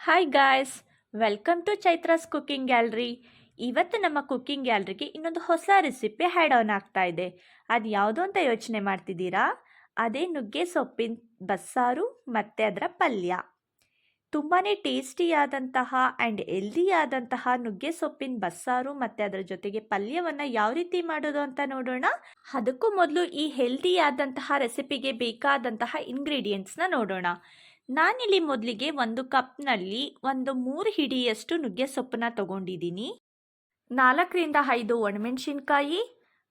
Hi guys welcome to Chaitra's cooking gallery ಇವತ್ತು ನಮ್ಮ cooking ಗ್ಯಾಲ್ರಿಗೆ ಇನ್ನೊಂದು ಹೊಸ ರೆಸಿಪಿ ಹ್ಯಾಡ್ ಆನ್ ಆಗ್ತಾ ಇದೆ. ಅದು ಯಾವುದು ಅಂತ ಯೋಚನೆ ಮಾಡ್ತಿದ್ದೀರಾ? ಅದೇ ನುಗ್ಗೆ ಸೊಪ್ಪಿನ ಬಸ್ಸಾರು ಮತ್ತು ಅದರ ಪಲ್ಯ. ತುಂಬಾ ಟೇಸ್ಟಿಯಾದಂತಹ ಆ್ಯಂಡ್ ಹೆಲ್ದಿಯಾದಂತಹ ನುಗ್ಗೆ ಸೊಪ್ಪಿನ ಬಸ್ಸಾರು ಮತ್ತು ಅದರ ಜೊತೆಗೆ ಪಲ್ಯವನ್ನು ಯಾವ ರೀತಿ ಮಾಡೋದು ಅಂತ ನೋಡೋಣ. ಅದಕ್ಕೂ ಮೊದಲು ಈ ಹೆಲ್ದಿಯಾದಂತಹ ರೆಸಿಪಿಗೆ ಬೇಕಾದಂತಹ ಇಂಗ್ರೀಡಿಯೆಂಟ್ಸ್ನ ನೋಡೋಣ. ನಾನಿಲ್ಲಿ ಮೊದಲಿಗೆ ಒಂದು ಕಪ್ನಲ್ಲಿ ಒಂದು ಮೂರು ಹಿಡಿಯಷ್ಟು ನುಗ್ಗೆ ಸೊಪ್ಪನ್ನ ತಗೊಂಡಿದ್ದೀನಿ. ನಾಲ್ಕರಿಂದ ಐದು ಒಣಮೆಣಸಿನ್ಕಾಯಿ,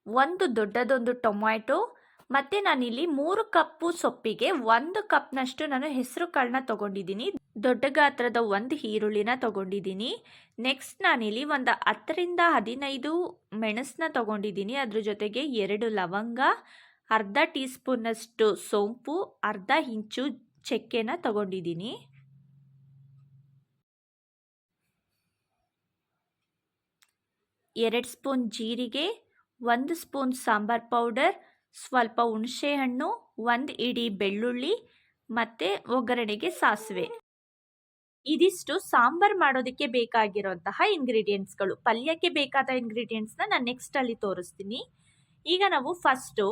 ಒಂದು ದೊಡ್ಡದೊಂದು ಟೊಮ್ಯಾಟೊ, ಮತ್ತು ನಾನಿಲ್ಲಿ ಮೂರು ಕಪ್ಪು ಸೊಪ್ಪಿಗೆ ಒಂದು ಕಪ್ನಷ್ಟು ನಾನು ಹೆಸರು ಕಾಳನ್ನ ತಗೊಂಡಿದ್ದೀನಿ. ದೊಡ್ಡ ಗಾತ್ರದ ಒಂದು ಈರುಳ್ಳಿನ ತಗೊಂಡಿದ್ದೀನಿ. ನೆಕ್ಸ್ಟ್ ನಾನಿಲ್ಲಿ ಒಂದು ಹತ್ತರಿಂದ ಹದಿನೈದು ಮೆಣಸನ್ನ ತಗೊಂಡಿದ್ದೀನಿ. ಅದ್ರ ಜೊತೆಗೆ ಎರಡು ಲವಂಗ, ಅರ್ಧ ಟೀ ಸ್ಪೂನಷ್ಟು ಸೋಂಪು, ಅರ್ಧ ಇಂಚು ಚಕ್ಕೆನ ತಗೊಂಡಿದ್ದೀನಿ ಎರಡು ಸ್ಪೂನ್ ಜೀರಿಗೆ, ಒಂದು ಸ್ಪೂನ್ ಸಾಂಬಾರ್ ಪೌಡರ್, ಸ್ವಲ್ಪ ಹುಣಸೆಹಣ್ಣು ಒಂದು ಇಡಿ ಬೆಳ್ಳುಳ್ಳಿ ಮತ್ತು ಒಗ್ಗರಣೆಗೆ ಸಾಸಿವೆ. ಇದಿಷ್ಟು ಸಾಂಬಾರ್ ಮಾಡೋದಕ್ಕೆ ಬೇಕಾಗಿರುವಂತಹ ಇಂಗ್ರೀಡಿಯೆಂಟ್ಸ್ಗಳು. ಪಲ್ಯಕ್ಕೆ ಬೇಕಾದ ಇಂಗ್ರೀಡಿಯೆಂಟ್ಸ್ನ ನಾನು ನೆಕ್ಸ್ಟಲ್ಲಿ ತೋರಿಸ್ತೀನಿ. ಈಗ ನಾವು ಫಸ್ಟು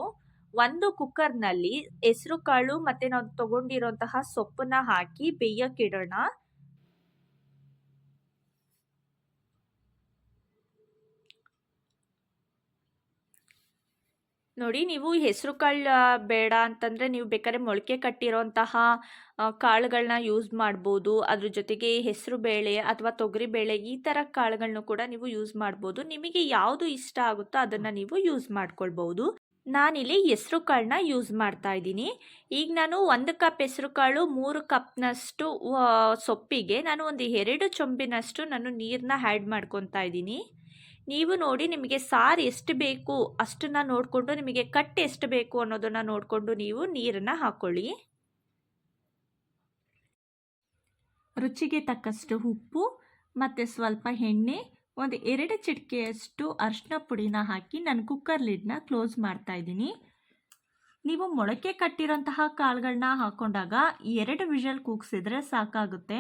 ಒಂದು ಕುಕ್ಕರ್ನಲ್ಲಿ ಹೆಸರು ಕಾಳು ಮತ್ತು ನಾವು ತಗೊಂಡಿರೋಂತಹ ಸೊಪ್ಪನ್ನ ಹಾಕಿ ಬೇಯಕ್ಕಿಡೋಣ ನೋಡಿ, ನೀವು ಹೆಸರು ಕಾಳು ಬೇಡ ಅಂತಂದರೆ ನೀವು ಬೇಕಾದ್ರೆ ಮೊಳಕೆ ಕಟ್ಟಿರೋಂತಹ ಕಾಳುಗಳನ್ನ ಯೂಸ್ ಮಾಡ್ಬೋದು. ಅದ್ರ ಜೊತೆಗೆ ಹೆಸರು ಬೇಳೆ ಅಥವಾ ತೊಗರಿ ಬೇಳೆ ಈ ಥರ ಕಾಳುಗಳನ್ನೂ ಕೂಡ ನೀವು ಯೂಸ್ ಮಾಡ್ಬೋದು. ನಿಮಗೆ ಯಾವುದು ಇಷ್ಟ ಆಗುತ್ತೋ ಅದನ್ನು ನೀವು ಯೂಸ್ ಮಾಡ್ಕೊಳ್ಬೋದು. ನಾನಿಲ್ಲಿ ಹೆಸರು ಕಾಳನ್ನ ಯೂಸ್ ಮಾಡ್ತಾ ಇದ್ದೀನಿ. ಈಗ ನಾನು ಒಂದು ಕಪ್ ಹೆಸರು ಕಾಳು, ಮೂರು ಕಪ್ನಷ್ಟು ಸೊಪ್ಪಿಗೆ, ನಾನು ಒಂದು ಎರಡು ಚೊಂಬಿನಷ್ಟು ನಾನು ನೀರನ್ನ ಆ್ಯಡ್ ಮಾಡ್ಕೊತಾ ಇದ್ದೀನಿ. ನೀವು ನೋಡಿ ನಿಮಗೆ ಸಾರು ಎಷ್ಟು ಬೇಕು ಅಷ್ಟನ್ನು ನೋಡಿಕೊಂಡು, ನಿಮಗೆ ಕಟ್ ಎಷ್ಟು ಬೇಕು ಅನ್ನೋದನ್ನು ನೋಡಿಕೊಂಡು ನೀವು ನೀರನ್ನು ಹಾಕ್ಕೊಳ್ಳಿ ರುಚಿಗೆ ತಕ್ಕಷ್ಟು ಉಪ್ಪು, ಮತ್ತು ಸ್ವಲ್ಪ ಎಣ್ಣೆ ಒಂದು ಎರಡು ಚಿಟಿಕೆಯಷ್ಟು ಅರಿಶಿನ ಪುಡಿನ ಹಾಕಿ ನಾನು ಕುಕ್ಕರ್ ಲಿಡ್ನ ಕ್ಲೋಸ್ ಮಾಡ್ತಾ ಇದ್ದೀನಿ. ನೀವು ಮೊಳಕೆ ಕಟ್ಟಿರೋಂತಹ ಕಾಳುಗಳನ್ನ ಹಾಕ್ಕೊಂಡಾಗ ಎರಡು ವಿಷಲ್ ಕೂಗ್ಸಿದ್ರೆ ಸಾಕಾಗುತ್ತೆ.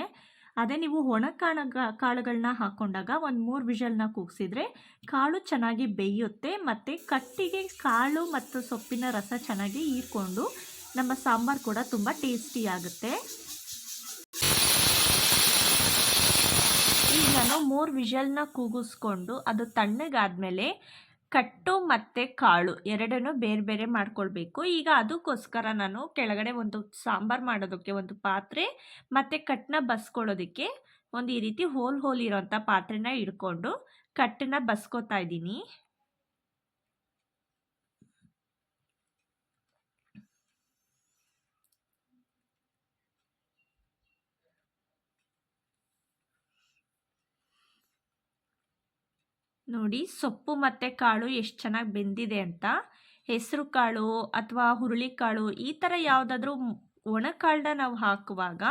ಅದೇ ನೀವು ಒಣ ಕಾಳು ಕಾಳುಗಳನ್ನ ಹಾಕೊಂಡಾಗ ಒಂದು ಮೂರು ವಿಷಲ್ನ ಕೂಗಿಸಿದ್ರೆ ಕಾಳು ಚೆನ್ನಾಗಿ ಬೇಯುತ್ತೆ ಮತ್ತು ಕಟ್ಟಿಗೆ ಕಾಳು ಮತ್ತು ಸೊಪ್ಪಿನ ರಸ ಚೆನ್ನಾಗಿ ಹೀರ್ಕೊಂಡು ನಮ್ಮ ಸಾಂಬಾರು ಕೂಡ ತುಂಬ ಟೇಸ್ಟಿ ಆಗುತ್ತೆ ಈಗ ನಾನು ಮೂರು ವಿಷಲ್ನ ಕೂಗಿಸ್ಕೊಂಡು ಅದು ತಣ್ಣಗಾದ್ಮೇಲೆ ಕಟ್ಟು ಮತ್ತು ಕಾಳು ಎರಡನ್ನೂ ಬೇರೆ ಬೇರೆ ಮಾಡ್ಕೊಳ್ಬೇಕು. ಈಗ ಅದಕ್ಕೋಸ್ಕರ ನಾನು ಕೆಳಗಡೆ ಒಂದು ಸಾಂಬಾರು ಮಾಡೋದಕ್ಕೆ ಒಂದು ಪಾತ್ರೆ ಮತ್ತು ಕಟ್ಟನ್ನ ಬಸ್ಕೊಳ್ಳೋದಕ್ಕೆ ಒಂದು ಈ ರೀತಿ ಹೋಲ್ ಹೋಲ್ ಇರೋಂಥ ಪಾತ್ರೆನ ಇಟ್ಕೊಂಡು ಕಟ್ಟನ್ನ ಬಸ್ಕೋತಾ ಇದ್ದೀನಿ. ನೋಡಿ, ಸೊಪ್ಪು ಮತ್ತು ಕಾಳು ಎಷ್ಟು ಚೆನ್ನಾಗಿ ಬೆಂದಿದೆ ಅಂತ. ಹೆಸರು ಕಾಳು ಅಥವಾ ಹುರುಳಿಕಾಳು ಈ ಥರ ಯಾವುದಾದ್ರೂ ಒಣಕಾಳನ್ನ ನಾವು ಹಾಕುವಾಗ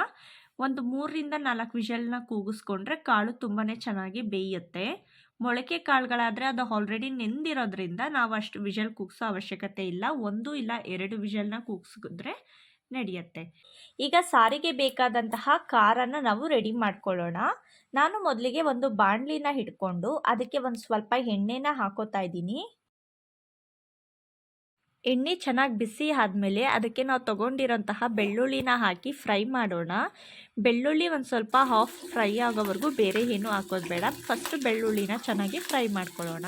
ಒಂದು ಮೂರರಿಂದ ನಾಲ್ಕು ವಿಷಲ್ನ ಕೂಗಿಸ್ಕೊಂಡ್ರೆ ಕಾಳು ತುಂಬಾ ಚೆನ್ನಾಗಿ ಬೇಯುತ್ತೆ. ಮೊಳಕೆ ಕಾಳುಗಳಾದರೆ ಅದು ಆಲ್ರೆಡಿ ನೆಂದಿರೋದ್ರಿಂದ ನಾವು ಅಷ್ಟು ವಿಷಲ್ ಕೂಗಿಸೋ ಅವಶ್ಯಕತೆ ಇಲ್ಲ. ಒಂದು ಇಲ್ಲ ಎರಡು ವಿಷಲ್ನ ಕೂಗಿಸಿದ್ರೆ ನಡೆಯುತ್ತೆ. ಈಗ ಸಾರಿಗೆ ಬೇಕಾದಂತಹ ಕಾರನ್ನು ನಾವು ರೆಡಿ ಮಾಡ್ಕೊಳ್ಳೋಣ. ನಾನು ಮೊದಲಿಗೆ ಒಂದು ಬಾಣಲಿನ ಹಿಡ್ಕೊಂಡು ಅದಕ್ಕೆ ಒಂದು ಸ್ವಲ್ಪ ಎಣ್ಣೆನ ಹಾಕೋತಾ ಇದ್ದೀನಿ. ಎಣ್ಣೆ ಚೆನ್ನಾಗಿ ಬಿಸಿ ಆದಮೇಲೆ ಅದಕ್ಕೆ ನಾವು ತೊಗೊಂಡಿರೋಂತಹ ಬೆಳ್ಳುಳ್ಳಿನ ಹಾಕಿ ಫ್ರೈ ಮಾಡೋಣ. ಬೆಳ್ಳುಳ್ಳಿ ಒಂದು ಸ್ವಲ್ಪ ಹಾಫ್ ಫ್ರೈ ಆಗೋವರೆಗೂ ಬೇರೆ ಏನೂ ಹಾಕೋದು ಬೇಡ. ಫಸ್ಟ್ ಬೆಳ್ಳುಳ್ಳಿನ ಚೆನ್ನಾಗಿ ಫ್ರೈ ಮಾಡ್ಕೊಳ್ಳೋಣ.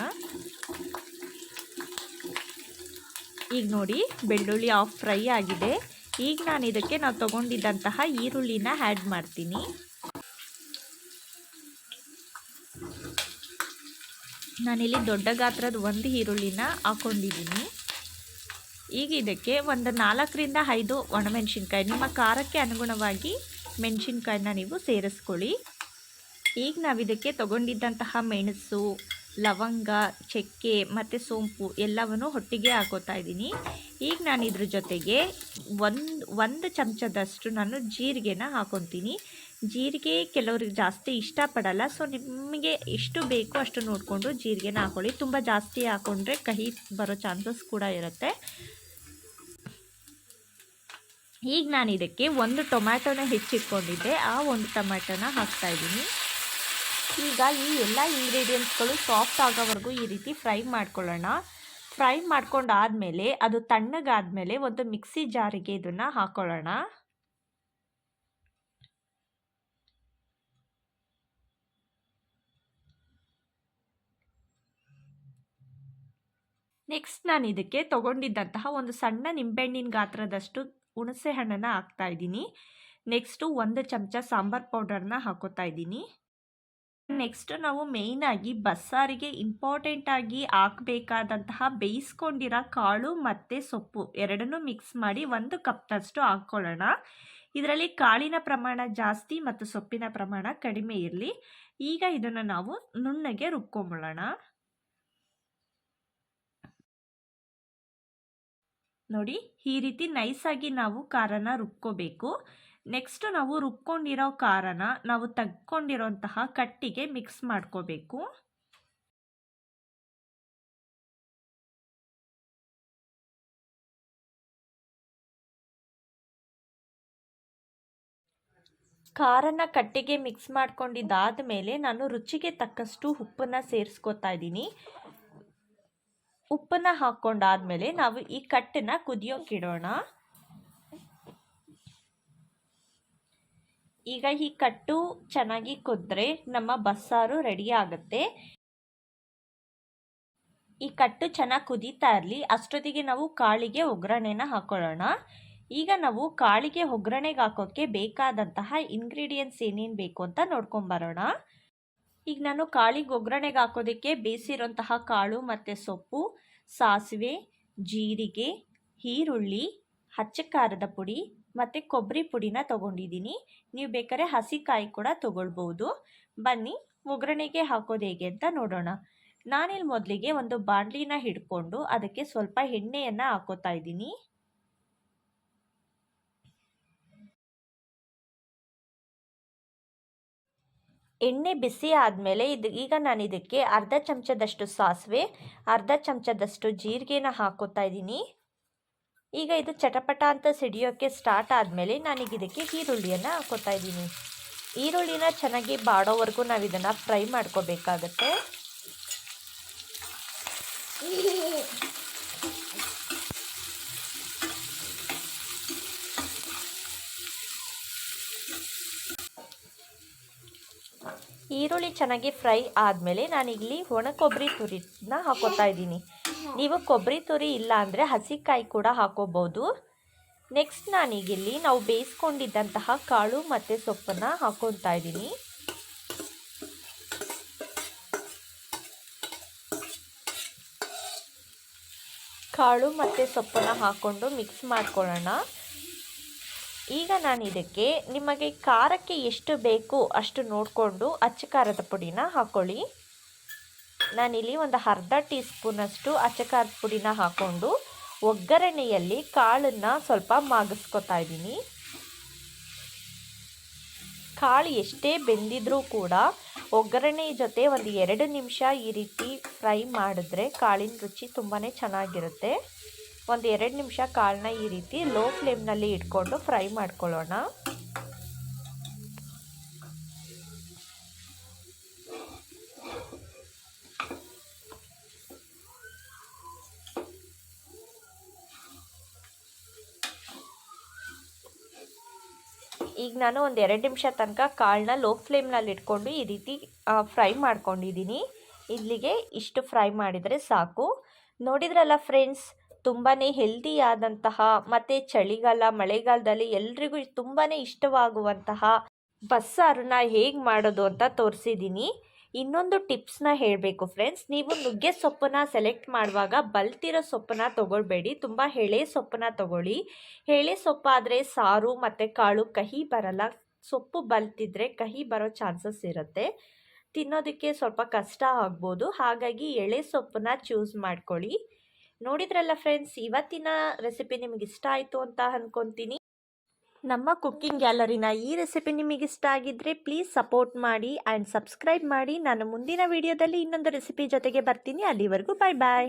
ಈಗ ನೋಡಿ, ಬೆಳ್ಳುಳ್ಳಿ ಹಾಫ್ ಫ್ರೈ ಆಗಿದೆ. ಈಗ ನಾನು ಇದಕ್ಕೆ ನಾವು ತೊಗೊಂಡಿದ್ದಂತಹ ಈರುಳ್ಳಿನ ಆ್ಯಡ್ ಮಾಡ್ತೀನಿ. ನಾನಿಲ್ಲಿ ದೊಡ್ಡ ಗಾತ್ರದ ಒಂದು ಈರುಳ್ಳಿನ ಹಾಕೊಂಡಿದ್ದೀನಿ. ಈಗ ಇದಕ್ಕೆ ಒಂದು ನಾಲ್ಕರಿಂದ ಐದು ಒಣಮೆಣಸಿನ್ಕಾಯಿ, ನಿಮ್ಮ ಖಾರಕ್ಕೆ ಅನುಗುಣವಾಗಿ ಮೆಣಸಿನ್ಕಾಯಿನ ನೀವು ಸೇರಿಸ್ಕೊಳ್ಳಿ. ಈಗ ನಾವು ಇದಕ್ಕೆ ತೊಗೊಂಡಿದ್ದಂತಹ ಮೆಣಸು ಲವಂಗ, ಚಕ್ಕೆ ಮತ್ತು ಸೋಂಪು ಎಲ್ಲವನ್ನು ಹೊಟ್ಟಿಗೆ ಹಾಕೋತಾ ಇದ್ದೀನಿ. ಈಗ ನಾನು ಇದ್ರ ಜೊತೆಗೆ ಒಂದು ಒಂದು ಚಮಚದಷ್ಟು ನಾನು ಜೀರಿಗೆನ ಹಾಕೊತೀನಿ. ಜೀರಿಗೆ ಕೆಲವ್ರಿಗೆ ಜಾಸ್ತಿ ಇಷ್ಟಪಡಲ್ಲ ಸೊ ನಿಮಗೆ ಎಷ್ಟು ಬೇಕೋ ಅಷ್ಟು ನೋಡಿಕೊಂಡು ಜೀರಿಗೆನ ಹಾಕೊಳ್ಳಿ. ತುಂಬ ಜಾಸ್ತಿ ಹಾಕೊಂಡ್ರೆ ಕಹಿ ಬರೋ ಚಾನ್ಸಸ್ ಕೂಡ ಇರುತ್ತೆ. ಈಗ ನಾನು ಇದಕ್ಕೆ ಒಂದು ಟೊಮ್ಯಾಟೊನ ಹೆಚ್ಚಿಟ್ಕೊಂಡಿದ್ದೆ. ಆ ಒಂದು ಟೊಮ್ಯಾಟೊನ ಹಾಕ್ತಾ ಇದ್ದೀನಿ. ಈಗ ಈ ಎಲ್ಲ ಇಂಗ್ರೀಡಿಯೆಂಟ್ಸ್ಗಳು ಸಾಫ್ಟ್ ಆಗೋವರೆಗೂ ಈ ರೀತಿ ಫ್ರೈ ಮಾಡ್ಕೊಳ್ಳೋಣ. ಫ್ರೈ ಮಾಡ್ಕೊಂಡಾದಮೇಲೆ, ಅದು ತಣ್ಣಗಾದ್ಮೇಲೆ ಒಂದು ಮಿಕ್ಸಿ ಜಾರಿಗೆ ಇದನ್ನು ಹಾಕೊಳ್ಳೋಣ. ನೆಕ್ಸ್ಟ್ ನಾನು ಇದಕ್ಕೆ ತಗೊಂಡಿದ್ದಂತಹ ಒಂದು ಸಣ್ಣ ನಿಂಬೆಹಣ್ಣಿನ ಗಾತ್ರದಷ್ಟು ಹುಣಸೆ ಹಣ್ಣನ್ನು ಹಾಕ್ತಾ ಇದ್ದೀನಿ. ನೆಕ್ಸ್ಟು ಒಂದು ಚಮಚ ಸಾಂಬಾರ್ ಪೌಡರ್ನ ಹಾಕೋತಾ ಇದ್ದೀನಿ. ನೆಕ್ಸ್ಟ್ ನಾವು ಮೇಯ್ನಾಗಿ ಬಸ್ಸಾರಿಗೆ ಇಂಪಾರ್ಟೆಂಟ್ ಆಗಿ ಹಾಕಬೇಕಾದಂತಹ ಬೇಯಿಸ್ಕೊಂಡಿರೋ ಕಾಳು ಮತ್ತು ಸೊಪ್ಪು ಎರಡನ್ನೂ ಮಿಕ್ಸ್ ಮಾಡಿ ಒಂದು ಕಪ್ನಷ್ಟು ಹಾಕ್ಕೊಳ್ಳೋಣ. ಇದರಲ್ಲಿ ಕಾಳಿನ ಪ್ರಮಾಣ ಜಾಸ್ತಿ ಮತ್ತು ಸೊಪ್ಪಿನ ಪ್ರಮಾಣ ಕಡಿಮೆ ಇರಲಿ. ಈಗ ಇದನ್ನು ನಾವು ನುಣ್ಣಗೆ ರುಬ್ಕೊಂಬಿಡೋಣ ನೋಡಿ, ಈ ರೀತಿ ನೈಸಾಗಿ ನಾವು ಖಾರನ ರುಬ್ಕೋಬೇಕು. ನೆಕ್ಸ್ಟ್ ನಾವು ರುಬ್ಕೊಂಡಿರೋ ಖಾರನ ನಾವು ತಗ್ಕೊಂಡಿರೋಂತಹ ಕಟ್ಟಿಗೆ ಮಿಕ್ಸ್ ಮಾಡ್ಕೋಬೇಕು. ಖಾರನ ಕಟ್ಟಿಗೆ ಮಿಕ್ಸ್ ಮಾಡ್ಕೊಂಡಿದ್ದಾದ ಮೇಲೆ ನಾನು ರುಚಿಗೆ ತಕ್ಕಷ್ಟು ಉಪ್ಪನ್ನು ಸೇರಿಸ್ಕೊತಾ ಇದ್ದೀನಿ. ಉಪ್ಪನ್ನು ಹಾಕ್ಕೊಂಡಾದ್ಮೇಲೆ ನಾವು ಈ ಕಟ್ಟನ್ನು ಕುದಿಯೋಕ್ಕಿಡೋಣ ಈಗ ಈ ಕಟ್ಟು ಚೆನ್ನಾಗಿ ಕುದ್ರೆ ನಮ್ಮ ಬಸ್ಸಾರು ರೆಡಿ ಆಗುತ್ತೆ. ಈ ಕಟ್ಟು ಚೆನ್ನಾಗಿ ಕುದೀತಾ ಇರಲಿ, ಅಷ್ಟೊತ್ತಿಗೆ ನಾವು ಕಾಳಿಗೆ ಒಗ್ಗರಣೆನ ಹಾಕೊಳ್ಳೋಣ. ಈಗ ನಾವು ಕಾಳಿಗೆ ಒಗ್ಗರಣೆಗೆ ಹಾಕೋಕ್ಕೆ ಬೇಕಾದಂತಹ ಇಂಗ್ರೀಡಿಯೆಂಟ್ಸ್ ಏನೇನು ಬೇಕು ಅಂತ ನೋಡ್ಕೊಂಬರೋಣ ಈಗ ನಾನು ಕಾಳಿಗೆ ಒಗ್ಗರಣೆಗೆ ಹಾಕೋದಕ್ಕೆ ಬೇಯಿಸಿರೋಂತಹ ಕಾಳು ಮತ್ತು ಸೊಪ್ಪು, ಸಾಸಿವೆ, ಜೀರಿಗೆ, ಈರುಳ್ಳಿ, ಹಚ್ಚ ಖಾರದ ಪುಡಿ ಮತ್ತು ಕೊಬ್ಬರಿ ಪುಡಿನ ತೊಗೊಂಡಿದ್ದೀನಿ. ನೀವು ಬೇಕಾದ್ರೆ ಹಸಿಕಾಯಿ ಕೂಡ ತೊಗೊಳ್ಬೋದು. ಬನ್ನಿ, ಒಗ್ಗರಣೆಗೆ ಹಾಕೋದು ಹೇಗೆ ಅಂತ ನೋಡೋಣ. ನಾನಿಲ್ಲಿ ಮೊದಲಿಗೆ ಒಂದು ಬಾಣಲಿನ ಹಿಡ್ಕೊಂಡು ಅದಕ್ಕೆ ಸ್ವಲ್ಪ ಎಣ್ಣೆಯನ್ನು ಹಾಕೋತಾ ಇದ್ದೀನಿ. ಎಣ್ಣೆ ಬಿಸಿ ಆದಮೇಲೆ ಇದು ಈಗ ನಾನು ಇದಕ್ಕೆ ಅರ್ಧ ಚಮಚದಷ್ಟು ಸಾಸಿವೆ, ಅರ್ಧ ಚಮಚದಷ್ಟು ಜೀರಿಗೆನ ಹಾಕೋತಾ ಇದ್ದೀನಿ. ಈಗ ಇದು ಚಟಪಟ ಅಂತ ಸಿಡಿಯೋಕ್ಕೆ ಸ್ಟಾರ್ಟ್ ಆದಮೇಲೆ ನಾನೀಗ ಇದಕ್ಕೆ ಈರುಳ್ಳಿಯನ್ನು ಹಾಕೋತಾ ಇದ್ದೀನಿ. ಈರುಳ್ಳಿನ ಚೆನ್ನಾಗಿ ಬಾಡೋವರೆಗೂ ನಾವು ಇದನ್ನು ಫ್ರೈ ಮಾಡ್ಕೋಬೇಕಾಗತ್ತೆ. ಈರುಳ್ಳಿ ಚೆನ್ನಾಗಿ ಫ್ರೈ ಆದಮೇಲೆ ನಾನಿಲ್ಲಿ ಒಣ ಕೊಬ್ಬರಿ ತುರಿನ ಹಾಕೋತಾ ಇದ್ದೀನಿ. ನೀವು ಕೊಬ್ಬರಿ ತುರಿ ಇಲ್ಲ ಅಂದರೆ ಹಸಿಕಾಯಿ ಕೂಡ ಹಾಕೋಬೋದು ನೆಕ್ಸ್ಟ್ ನಾನೀಗಿಲ್ಲಿ ನಾವು ಬೇಯಿಸ್ಕೊಂಡಿದ್ದಂತಹ ಕಾಳು ಮತ್ತು ಸೊಪ್ಪನ್ನು ಹಾಕೊತಾ ಇದ್ದೀನಿ. ಕಾಳು ಮತ್ತು ಸೊಪ್ಪನ್ನು ಹಾಕ್ಕೊಂಡು ಮಿಕ್ಸ್ ಮಾಡ್ಕೊಳ್ಳೋಣ. ಈಗ ನಾನು ಇದಕ್ಕೆ ನಿಮಗೆ ಖಾರಕ್ಕೆ ಎಷ್ಟು ಬೇಕು ಅಷ್ಟು ನೋಡಿಕೊಂಡು ಅಚ್ಚ ಖಾರದ ಪುಡಿನ ಹಾಕ್ಕೊಳ್ಳಿ ನಾನಿಲ್ಲಿ ಒಂದು ಅರ್ಧ ಟೀ ಸ್ಪೂನಷ್ಟು ಅಚ್ಚ ಖಾರದ ಪುಡಿನ ಹಾಕ್ಕೊಂಡು ಒಗ್ಗರಣೆಯಲ್ಲಿ ಕಾಳನ್ನು ಸ್ವಲ್ಪ ಮಾಗಿಸ್ಕೊತಾ ಇದ್ದೀನಿ. ಕಾಳು ಎಷ್ಟೇ ಬೆಂದಿದ್ರೂ ಕೂಡ ಒಗ್ಗರಣೆ ಜೊತೆ ಒಂದು ಎರಡು ನಿಮಿಷ ಈ ರೀತಿ ಫ್ರೈ ಮಾಡಿದ್ರೆ ಕಾಳಿನ ರುಚಿ ತುಂಬಾ ಚೆನ್ನಾಗಿರುತ್ತೆ. ಒಂದು ಎರಡು ನಿಮಿಷ ಕಾಳನ್ನ ಈ ರೀತಿ ಲೋ ಫ್ಲೇಮ್ನಲ್ಲಿ ಇಟ್ಕೊಂಡು ಫ್ರೈ ಮಾಡ್ಕೊಳ್ಳೋಣ. ಈಗ ನಾನು ಒಂದು ಎರಡು ನಿಮಿಷ ತನಕ ಕಾಳನ್ನ ಲೋ ಫ್ಲೇಮ್ನಲ್ಲಿ ಇಟ್ಕೊಂಡು ಈ ರೀತಿ ಫ್ರೈ ಮಾಡ್ಕೊಂಡಿದ್ದೀನಿ ಇಲ್ಲಿಗೆ ಇಷ್ಟು ಫ್ರೈ ಮಾಡಿದರೆ ಸಾಕು. ನೋಡಿದ್ರಲ್ಲ ಫ್ರೆಂಡ್ಸ್ ತುಂಬಾ ಹೆಲ್ದಿಯಾದಂತಹ ಮತ್ತು ಚಳಿಗಾಲ, ಮಳೆಗಾಲದಲ್ಲಿ ಎಲ್ರಿಗೂ ತುಂಬಾ ಇಷ್ಟವಾಗುವಂತಹ ಬಸ್ಸಾರನ್ನ ಹೇಗೆ ಮಾಡೋದು ಅಂತ ತೋರಿಸಿದ್ದೀನಿ ಇನ್ನೊಂದು ಟಿಪ್ಸ್ನ ಹೇಳಬೇಕು ಫ್ರೆಂಡ್ಸ್. ನೀವು ನುಗ್ಗೆ ಸೊಪ್ಪನ್ನ ಸೆಲೆಕ್ಟ್ ಮಾಡುವಾಗ ಬಲ್ತಿರೋ ಸೊಪ್ಪನ್ನ ತೊಗೊಳ್ಬೇಡಿ. ತುಂಬ ಎಳೆ ಸೊಪ್ಪನ್ನ ತೊಗೊಳ್ಳಿ. ಹೇಳೆ ಸೊಪ್ಪಾದರೆ ಸಾರು ಮತ್ತು ಕಾಳು ಕಹಿ ಬರಲ್ಲ. ಸೊಪ್ಪು ಬಲ್ತಿದ್ರೆ ಕಹಿ ಬರೋ ಚಾನ್ಸಸ್ ಇರುತ್ತೆ. ತಿನ್ನೋದಕ್ಕೆ ಸ್ವಲ್ಪ ಕಷ್ಟ ಆಗ್ಬೋದು. ಹಾಗಾಗಿ ಎಳೆ ಸೊಪ್ಪನ್ನ ಚೂಸ್ ಮಾಡ್ಕೊಳ್ಳಿ. ನೋಡಿದ್ರಲ್ಲ ಫ್ರೆಂಡ್ಸ್, ಇವತ್ತಿನ ರೆಸಿಪಿ ನಿಮ್ಗೆ ಇಷ್ಟ ಆಯಿತು ಅಂತ ಅಂದ್ಕೊತೀನಿ ನಮ್ಮ ಕುಕ್ಕಿಂಗ್ ಗ್ಯಾಲರಿನ ಈ ರೆಸಿಪಿ ನಿಮಗೆ ಇಷ್ಟ ಆಗಿದ್ದರೆ ಪ್ಲೀಸ್ ಸಪೋರ್ಟ್ ಮಾಡಿ ಆ್ಯಂಡ್ ಸಬ್ಸ್ಕ್ರೈಬ್ ಮಾಡಿ. ನಾನು ಮುಂದಿನ ವಿಡಿಯೋದಲ್ಲಿ ಇನ್ನೊಂದು ರೆಸಿಪಿ ಜೊತೆಗೆ ಬರ್ತೀನಿ. ಅಲ್ಲಿವರೆಗೂ ಬಾಯ್ ಬಾಯ್